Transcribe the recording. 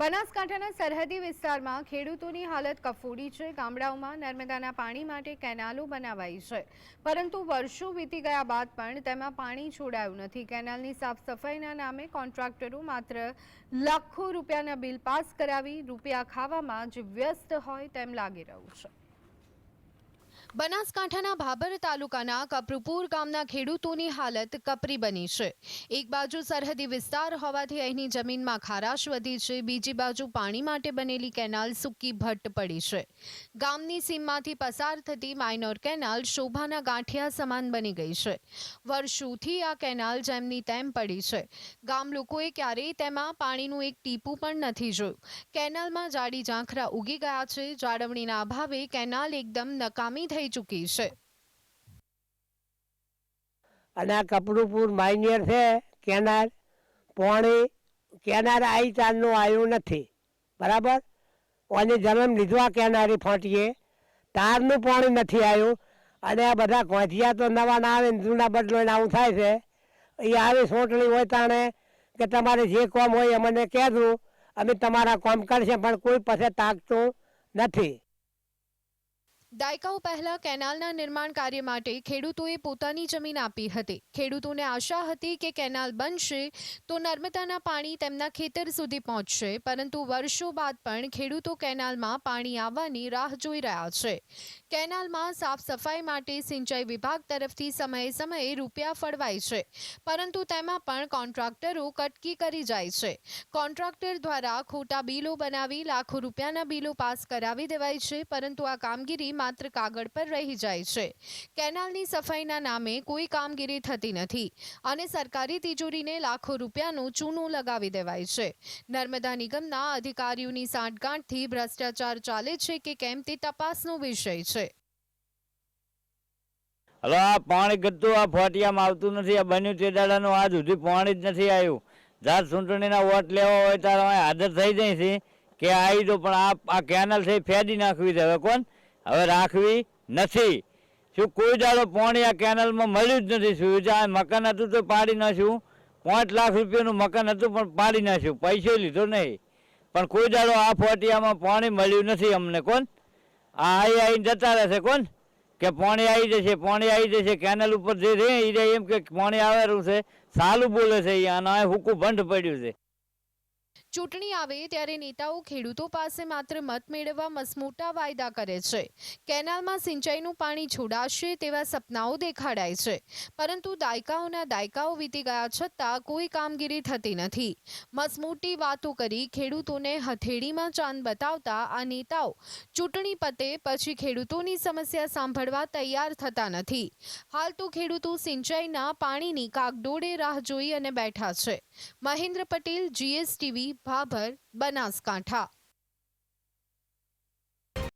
બનાસકાંઠાના સરહદી વિસ્તારમાં ખેડૂતોની હાલત કફોડી છે. ગામડાઓમાં નર્મદાના પાણી માટે કેનાલો બનાવાઈ છે. પરંતુ વર્ષો વીતી ગયા બાદ પણ તેમાં પાણી છોડાયું નથી. કેનાલની સાફ સફાઈના નામે કોન્ટ્રાક્ટરો માત્ર લાખો રૂપિયાના બિલ પાસ કરાવી રૂપિયા ખાવામાં જ વ્યસ્ત હોય તેમ લાગી રહ્યું છે. બનાસકાંઠાના ભાબર તાલુકાના કપરુપુર ગામના ખેડૂતોની હાલત કપરી બની છે. એક બાજુ સરહદી વિસ્તાર હોવાથી અહીંની જમીનમાં ખારાશ વધી છે. બીજી બાજુ પાણી માટે બનેલી કેનાલ સૂકી ભટ્ટ પડી છે. ગામની સીમમાંથી પસાર થતી માઇનોર કેનાલ શોભાના ગાંઠિયા સમાન બની ગઈ છે. વર્ષોથી આ કેનાલ જેમની તેમ પડી છે. ગામ લોકોએ ક્યારેય તેમાં પાણીનું એક ટીપું પણ નથી જોયું. કેનાલમાં જાડી ઝાંખરા ઉગી ગયા છે. જાળવણીના અભાવે કેનાલ એકદમ નકામી થઈ ચૂકી છે. અને આ કપડુપુર માઇનિયર છે કેનાર પોણી કેનાર આઈ ચાંદનું આવ્યું નથી. બરાબર? અને જન્મ લીધો આ કેનારી ફોટીએ. તારનું પાણી નથી આવ્યું અને આ બધા કોંધિયા તો નવા ના આવે જૂના જૂના બદલોને આવું થાય છે. એ આવી સોંટણી હોય તાણે કે તમારે જે કોમ હોય એ મને કહેતું અમે તમારા કોમ કરશે પણ કોઈ પાસે તાકતું નથી. દાયકાઓ પહેલા કેનાલના નિર્માણ કાર્ય માટે ખેડૂતોએ પોતાની જમીન આપી હતી. ખેડૂતોને આશા હતી કે કેનાલ બનશે તો નર્મદાના પાણી તેમના ખેતર સુધી પહોંચશે, પરંતુ વર્ષો બાદ પણ ખેડૂતો કેનાલમાં પાણી આવવાની રાહ જોઈ રહ્યા છે. કેનાલમાં સાફ સફાઈ માટે સિંચાઈ વિભાગ તરફથી સમયે સમયે રૂપિયા ફળવાય છે, પરંતુ તેમાં પણ કોન્ટ્રાક્ટરો કટકી કરી જાય છે. કોન્ટ્રાક્ટર દ્વારા ખોટા બિલો બનાવી લાખો રૂપિયાના બિલો પાસ કરાવી દેવાય છે, પરંતુ આ કામગીરી માત્ર કાગળ પર રહી જાય છે. કેનાલની સફાઈના નામે કોઈ કામગીરી થતી નથી અને સરકારી તિજોરીને લાખો રૂપિયાનું ચૂનું લગાવી દેવાય છે. નર્મદા નિગમના અધિકારીઓની સાંઠગાંઠથી ભ્રષ્ટાચાર ચાલે છે કે કેમ તે તપાસનો વિષય છે. હલો, આ પાણી ગતું, આ ફોટિયામાં આવતું નથી, આ બન્યું તે દાડાનું, આજ સુધી પાણી જ નથી આવ્યું. જાત ચૂંટણીના વોટ લેવા હોય ત્યારે હાજર થઈ છે કે આવી દો પણ આ કેનલ એ ફેદી નાખવી છે. હવે કોણ? હવે રાખવી નથી. શું કોઈ દાડો પોણી આ કેનલમાં મળ્યું જ નથી? સુવિધા મકાન હતું તો પાડી નાખ્યું? પાંચ લાખ રૂપિયાનું મકાન હતું પણ પાડી નાખ્યું. પૈસો લીધો નહીં. પણ કોઈ દાડો આ ફોટિયામાં પાણી મળ્યું નથી અમને, કોણ? આ આવી આવીને જતા રહેશે, કોણ? કે પાણી આવી જશે, પાણી આવી જશે, કેનલ ઉપર જે રે એ એમ કે પાણી આવેલું છે. સાલું બોલે છે અહીંયા અને હુકું બંધ પડ્યું છે. ચૂંટણી આવે ત્યારે નેતાઓ ખેડૂતો પાસે માત્ર મત મેળવવા મસમોટા વાયદા કરે છે. કેનાલમાં સિંચાઈનું પાણી છોડાશે તેવા સપનાઓ દેખાડાય છે. પરંતુ દાયકાઓના દાયકાઓ વીતી ગયા છતાં કોઈ કામગીરી થતી નથી. મસમોટી વાતો કરી ખેડૂતોને હથેળીમાં ચાંદ બતાવતા આ નેતાઓ ચૂંટણી પતે પછી ખેડૂતોની સમસ્યા સાંભળવા તૈયાર થતા નથી. હાલ તો ખેડૂતો સિંચાઈના પાણીની કાગડોળે રાહ જોઈ અને બેઠા છે. મહેન્દ્ર પટેલ જીએસટીવી ભાભર બનાસકાંઠા.